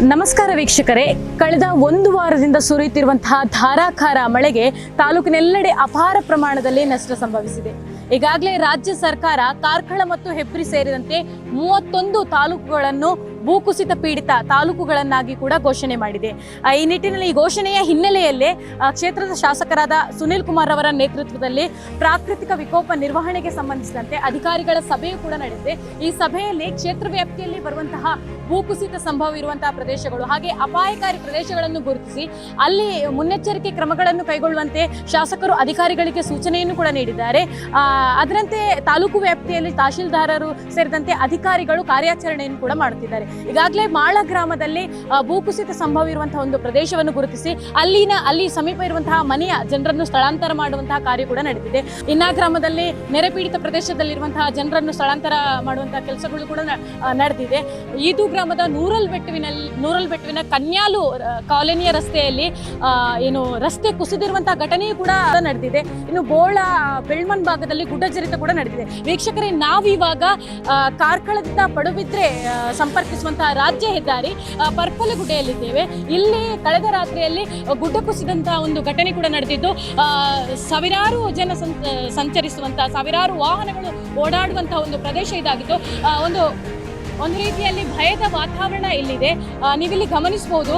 ನಮಸ್ಕಾರ ವೀಕ್ಷಕರೇ. ಕಳೆದ ಒಂದು ವಾರದಿಂದ ಸುರಿಯುತ್ತಿರುವಂತಹ ಧಾರಾಕಾರ ಮಳೆಗೆ ತಾಲೂಕಿನೆಲ್ಲೆಡೆ ಅಪಾರ ಪ್ರಮಾಣದಲ್ಲಿ ನಷ್ಟ ಸಂಭವಿಸಿದೆ. ಈಗಾಗಲೇ ರಾಜ್ಯ ಸರ್ಕಾರ ಕಾರ್ಕಳ ಮತ್ತು ಹೆಬ್ರಿ ಸೇರಿದಂತೆ ಮೂವತ್ತೊಂದು ತಾಲೂಕುಗಳನ್ನು ಭೂಕುಸಿತ ಪೀಡಿತ ತಾಲೂಕುಗಳನ್ನಾಗಿ ಕೂಡ ಘೋಷಣೆ ಮಾಡಿದೆ. ಈ ನಿಟ್ಟಿನಲ್ಲಿ ಈ ಘೋಷಣೆಯ ಹಿನ್ನೆಲೆಯಲ್ಲೇ ಕ್ಷೇತ್ರದ ಶಾಸಕರಾದ ಸುನಿಲ್ ಕುಮಾರ್ ಅವರ ನೇತೃತ್ವದಲ್ಲಿ ಪ್ರಾಕೃತಿಕ ವಿಕೋಪ ನಿರ್ವಹಣೆಗೆ ಸಂಬಂಧಿಸಿದಂತೆ ಅಧಿಕಾರಿಗಳ ಸಭೆಯು ಕೂಡ ನಡೆದಿದೆ. ಈ ಸಭೆಯಲ್ಲಿ ಕ್ಷೇತ್ರ ವ್ಯಾಪ್ತಿಯಲ್ಲಿ ಬರುವಂತಹ ಭೂಕುಸಿತ ಸಂಭವ ಇರುವಂತಹ ಪ್ರದೇಶಗಳು ಹಾಗೆ ಅಪಾಯಕಾರಿ ಪ್ರದೇಶಗಳನ್ನು ಗುರುತಿಸಿ, ಅಲ್ಲಿ ಮುನ್ನೆಚ್ಚರಿಕೆ ಕ್ರಮಗಳನ್ನು ಕೈಗೊಳ್ಳುವಂತೆ ಶಾಸಕರು ಅಧಿಕಾರಿಗಳಿಗೆ ಸೂಚನೆಯನ್ನು ಕೂಡ ನೀಡಿದ್ದಾರೆ. ಅದರಂತೆ ತಾಲೂಕು ವ್ಯಾಪ್ತಿಯಲ್ಲಿ ತಹಶೀಲ್ದಾರರು ಸೇರಿದಂತೆ ಅಧಿಕಾರಿಗಳು ಕಾರ್ಯಾಚರಣೆಯನ್ನು ಕೂಡ ಮಾಡುತ್ತಿದ್ದಾರೆ. ಈಗಾಗಲೇ ಮಾಳ ಗ್ರಾಮದಲ್ಲಿ ಭೂಕುಸಿತ ಸಂಭವ ಇರುವಂತಹ ಒಂದು ಪ್ರದೇಶವನ್ನು ಗುರುತಿಸಿ ಅಲ್ಲಿನ ಅಲ್ಲಿ ಸಮೀಪ ಇರುವಂತಹ ಮನೆಯ ಜನರನ್ನು ಸ್ಥಳಾಂತರ ಮಾಡುವಂತಹ ಕಾರ್ಯ ಕೂಡ ನಡೆದಿದೆ ಇನ್ನ ಗ್ರಾಮದಲ್ಲಿ ನೆರೆ ಪೀಡಿತ ಪ್ರದೇಶದಲ್ಲಿರುವಂತಹ ಜನರನ್ನು ಸ್ಥಳಾಂತರ ಮಾಡುವಂತಹ ಕೆಲಸಗಳು ಕೂಡ ನಡೆದಿದೆ. ಈದು ಗ್ರಾಮದ ನೂರಲ್ ಬೆಟ್ಟುವಿನಲ್ಲಿ ನೂರಲ್ ಬೆಟ್ಟುವಿನ ಕನ್ಯಾಲು ಕಾಲೋನಿಯ ರಸ್ತೆಯಲ್ಲಿ ಏನು ರಸ್ತೆ ಕುಸಿದಿರುವಂತಹ ಘಟನೆಯೂ ಕೂಡ ನಡೆದಿದೆ. ಇನ್ನು ಬೋಳ ಬೆಳ್ಮನ್ ಭಾಗದಲ್ಲಿ ಗುಡ್ಡಜರಿತ ಕೂಡ ನಡೆದಿದೆ. ವೀಕ್ಷಕರೇ ನಾವಿವಾಗ ಕಾರ್ಕಳದಿಂದ ಪಡುಬಿದ್ರೆ ಆ, ಸಂಪರ್ಕಿಸುವಂತಹ ರಾಜ್ಯ ಹೆದ್ದಾರಿ ಪರ್ಪಲಗುಡ್ಡೆಯಲ್ಲಿದ್ದೇವೆ ಇಲ್ಲಿ ಕಳೆದ ರಾತ್ರಿಯಲ್ಲಿ ಗುಡ್ಡ ಕುಸಿದಂತಹ ಒಂದು ಘಟನೆ ಕೂಡ ನಡೆದಿದ್ದು ಸಾವಿರಾರು ಜನ ಸಂಚ ಸಂಚರಿಸುವಂತಹ ಸಾವಿರಾರು ವಾಹನಗಳು ಓಡಾಡುವಂತಹ ಒಂದು ಪ್ರದೇಶ ಇದಾಗಿತ್ತು ಒಂದು ಒಂದು ರೀತಿಯಲ್ಲಿ ಭಯದ ವಾತಾವರಣ ಇಲ್ಲಿದೆ. ನೀವಿಲ್ಲಿ ಗಮನಿಸಬಹುದು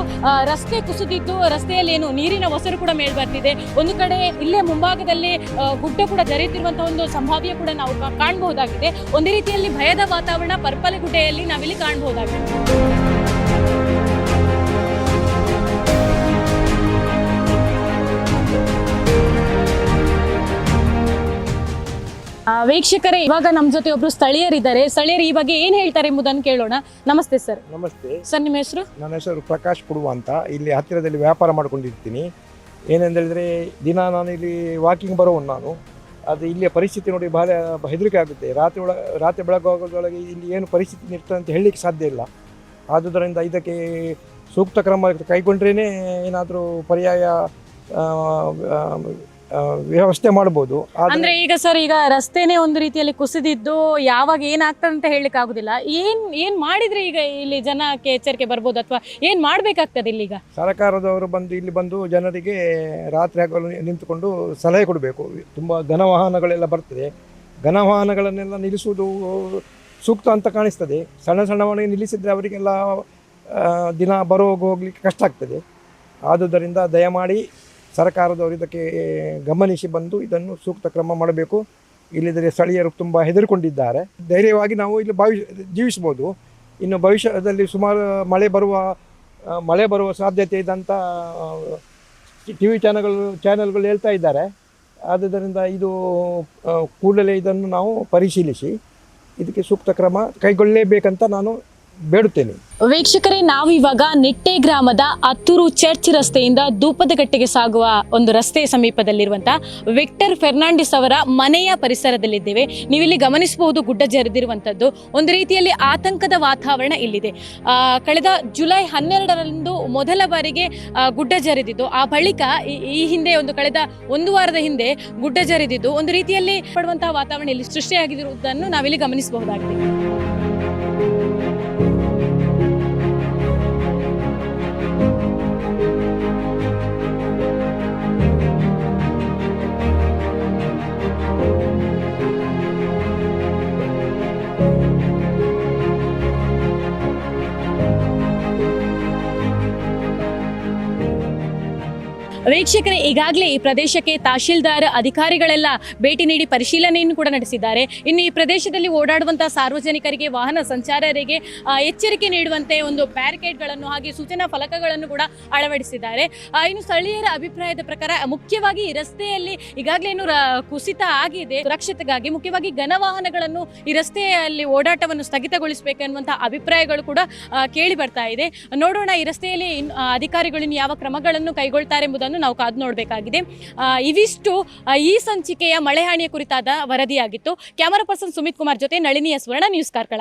ರಸ್ತೆ ಕುಸಿದಿದ್ದು, ರಸ್ತೆಯಲ್ಲಿ ಏನು ನೀರಿನ ಒಸರು ಕೂಡ ಮೇಲ್ ಬರ್ತಿದೆ. ಒಂದು ಕಡೆ ಇಲ್ಲೇ ಮುಂಭಾಗದಲ್ಲಿ ಗುಡ್ಡ ಕೂಡ ಜರಿಯುತ್ತಿರುವಂತಹ ಒಂದು ಸಂಭಾವ್ಯ ಕೂಡ ನಾವು ಕಾಣಬಹುದಾಗಿದೆ. ಒಂದು ರೀತಿಯಲ್ಲಿ ಭಯದ ವಾತಾವರಣ ಪರ್ಪಲಗುಡ್ಡೆಯಲ್ಲಿ ನಾವಿಲ್ಲಿ ಕಾಣಬಹುದಾಗಿದೆ. ವೀಕ್ಷಕರೇ ಇವಾಗ ನಮ್ಮ ಜೊತೆ ಒಬ್ರು ಸ್ಥಳೀಯರಿದ್ದಾರೆ. ಸ್ಥಳೀಯರು ಈ ಬಗ್ಗೆ ಏನ್ ಹೇಳ್ತಾರೆ ಎಂಬುದನ್ನು ಕೇಳೋಣ. ನಮಸ್ತೆ ಸರ್. ನಮಸ್ತೆ. ಸರ್ ನಿಮ್ಮ ಹೆಸರು? ನನ್ನ ಹೆಸರು ಪ್ರಕಾಶ್ ಕುಡುವ ಅಂತ. ಇಲ್ಲಿ ಹತ್ತಿರದಲ್ಲಿ ವ್ಯಾಪಾರ ಮಾಡ್ಕೊಂಡಿರ್ತೀನಿ. ಏನಂದ್ರೆ ದಿನ ನಾನು ಇಲ್ಲಿ ವಾಕಿಂಗ್ ಬರೋನ್ ನಾನು. ಅದು ಇಲ್ಲಿಯ ಪರಿಸ್ಥಿತಿ ನೋಡಿ ಬಹಳ ಹೆದರಿಕೆ ಆಗುತ್ತೆ. ರಾತ್ರಿ ಒಳ ರಾತ್ರಿ ಬೆಳಗಾಗೋದ್ರೊಳಗೆ ಇಲ್ಲಿ ಏನು ಪರಿಸ್ಥಿತಿ ಇರ್ತದೆ ಅಂತ ಹೇಳಲಿಕ್ಕೆ ಸಾಧ್ಯ ಇಲ್ಲ. ಆದುದರಿಂದ ಇದಕ್ಕೆ ಸೂಕ್ತ ಕ್ರಮ ಕೈಗೊಂಡ್ರೇ ಏನಾದರೂ ಪರ್ಯಾಯ ವ್ಯವಸ್ಥೆ ಮಾಡ್ಬೋದು. ಆದರೆ ಅಂದ್ರೆ ಈಗ ಸರ್ ಈಗ ರಸ್ತೆನೇ ಒಂದು ರೀತಿಯಲ್ಲಿ ಕುಸಿದಿದ್ದು ಯಾವಾಗ ಏನಾಗ್ತದೆ ಅಂತ ಹೇಳಲಿಕ್ಕೆ ಆಗುದಿಲ್ಲ. ಏನ್ ಏನ್ ಮಾಡಿದ್ರೆ ಈಗ ಇಲ್ಲಿ ಜನಕ್ಕೆ ಎಚ್ಚರಿಕೆ ಬರ್ಬೋದು ಅಥವಾ ಏನ್ ಮಾಡ್ಬೇಕಾಗ್ತದೆ ಈಗ? ಸರ್ಕಾರದವರು ಬಂದು ಇಲ್ಲಿ ಬಂದು ಜನರಿಗೆ ರಾತ್ರಿ ಆಗಲು ನಿಂತುಕೊಂಡು ಸಲಹೆ ಕೊಡಬೇಕು. ತುಂಬ ಘನವಾಹನಗಳೆಲ್ಲ ಬರ್ತದೆ. ಘನವಾಹನಗಳನ್ನೆಲ್ಲ ನಿಲ್ಲಿಸುವುದು ಸೂಕ್ತ ಅಂತ ಕಾಣಿಸ್ತದೆ. ಸಣ್ಣ ಸಣ್ಣವಾಗಿ ನಿಲ್ಲಿಸಿದರೆ ಅವರಿಗೆಲ್ಲ ಆ, ದಿನ ಬರೋ ಹೋಗ್ಲಿಕ್ಕೆ ಕಷ್ಟ ಆಗ್ತದೆ. ಆದುದರಿಂದ ದಯಮಾಡಿ ಸರ್ಕಾರದವರು ಇದಕ್ಕೆ ಗಮನಿಸಿ ಬಂದು ಇದನ್ನು ಸೂಕ್ತ ಕ್ರಮ ಮಾಡಬೇಕು ಇಲ್ಲಿದ್ದರೆ ಸ್ಥಳೀಯರು ತುಂಬ ಹೆದರಿಕೊಂಡಿದ್ದಾರೆ ಧೈರ್ಯವಾಗಿ ನಾವು ಇಲ್ಲಿ ಭಾವಿ ಜೀವಿಸ್ಬೋದು ಇನ್ನು ಭವಿಷ್ಯದಲ್ಲಿ ಸುಮಾರು ಮಳೆ ಬರುವ ಮಳೆ ಬರುವ ಸಾಧ್ಯತೆ ಇದ್ದಂಥ ಅಂತ ಟಿ ವಿ ಚಾನಲ್ಗಳು ಚಾನಲ್ಗಳು ಹೇಳ್ತಾ ಇದ್ದಾರೆ ಆದ್ದರಿಂದ ಇದು ಕೂಡಲೇ ಇದನ್ನು ನಾವು ಪರಿಶೀಲಿಸಿ ಇದಕ್ಕೆ ಸೂಕ್ತ ಕ್ರಮ ಕೈಗೊಳ್ಳಲೇಬೇಕಂತ ನಾನು ಬೇಡುತ್ತೇನೆ. ವೀಕ್ಷಕರೇ ನಾವಿವಾಗ ನಿಟ್ಟೆ ಗ್ರಾಮದ ಅತ್ತೂರು ಚರ್ಚ್ ರಸ್ತೆಯಿಂದ ಧೂಪದಗಟ್ಟೆಗೆ ಸಾಗುವ ಒಂದು ರಸ್ತೆಯ ಸಮೀಪದಲ್ಲಿರುವಂತಹ ವಿಕ್ಟರ್ ಫೆರ್ನಾಂಡಿಸ್ ಅವರ ಮನೆಯ ಪರಿಸರದಲ್ಲಿದ್ದೇವೆ. ನೀವಿಲ್ಲಿ ಗಮನಿಸಬಹುದು ಗುಡ್ಡ ಜರಿದಿರುವಂಥದ್ದು ಒಂದು ರೀತಿಯಲ್ಲಿ ಆತಂಕದ ವಾತಾವರಣ ಇಲ್ಲಿದೆ. ಕಳೆದ ಜುಲೈ ಹನ್ನೆರಡರಂದು ಮೊದಲ ಬಾರಿಗೆ ಗುಡ್ಡ ಜರಿದಿದ್ದು. ಆ ಬಳಿಕ ಈ ಹಿಂದೆ ಒಂದು ಕಳೆದ ಒಂದು ವಾರದ ಹಿಂದೆ ಗುಡ್ಡ ಜರಿದಿದ್ದು. ಒಂದು ರೀತಿಯಲ್ಲಿ ಪಡುವಂತಹ ವಾತಾವರಣ ಇಲ್ಲಿ ಸೃಷ್ಟಿಯಾಗಿರುವುದನ್ನು ನಾವಿಲ್ಲಿ ಗಮನಿಸಬಹುದಾಗಿದೆ. ವೀಕ್ಷಕರೇ, ಈಗಾಗಲೇ ಈ ಪ್ರದೇಶಕ್ಕೆ ತಹಶೀಲ್ದಾರ್ ಅಧಿಕಾರಿಗಳೆಲ್ಲ ಭೇಟಿ ನೀಡಿ ಪರಿಶೀಲನೆಯನ್ನು ಕೂಡ ನಡೆಸಿದ್ದಾರೆ. ಇನ್ನು ಈ ಪ್ರದೇಶದಲ್ಲಿ ಓಡಾಡುವಂತಹ ಸಾರ್ವಜನಿಕರಿಗೆ, ವಾಹನ ಸಂಚಾರರಿಗೆ ಎಚ್ಚರಿಕೆ ನೀಡುವಂತೆ ಒಂದು ಬ್ಯಾರಿಕೇಡ್ಗಳನ್ನು ಹಾಗೆ ಸೂಚನಾ ಫಲಕಗಳನ್ನು ಕೂಡ ಅಳವಡಿಸಿದ್ದಾರೆ. ಇನ್ನು ಸ್ಥಳೀಯರ ಅಭಿಪ್ರಾಯದ ಪ್ರಕಾರ, ಮುಖ್ಯವಾಗಿ ಈ ರಸ್ತೆಯಲ್ಲಿ ಈಗಾಗಲೇ ಏನು ಕುಸಿತ ಆಗಿದೆ. ಸುರಕ್ಷತೆಗಾಗಿ ಮುಖ್ಯವಾಗಿ ಘನವಾಹನಗಳನ್ನು ಈ ರಸ್ತೆಯಲ್ಲಿ ಓಡಾಟವನ್ನು ಸ್ಥಗಿತಗೊಳಿಸಬೇಕೆನ್ನುವಂತಹ ಅಭಿಪ್ರಾಯಗಳು ಕೂಡ ಕೇಳಿ ಬರ್ತಾ ಇದೆ. ನೋಡೋಣ ಈ ರಸ್ತೆಯಲ್ಲಿ ಅಧಿಕಾರಿಗಳು ಯಾವ ಕ್ರಮಗಳನ್ನು ಕೈಗೊಳ್ತಾರೆ ಎಂಬುದನ್ನು ನಾವು ಕಾದು ನೋಡಬೇಕಾಗಿದೆ. ಇವಿಷ್ಟು ಈ ಸಂಚಿಕೆಯ ಮಳೆಹಾನಿಯ ಕುರಿತಾದ ವರದಿಯಾಗಿತ್ತು. ಕ್ಯಾಮರಾ ಪರ್ಸನ್ ಸುಮಿತ್ ಕುಮಾರ್ ಜೊತೆ ನಳಿನಿಯ ಸ್ವರ್ಣ ನ್ಯೂಸ್ ಕಾರ್ಕಳ.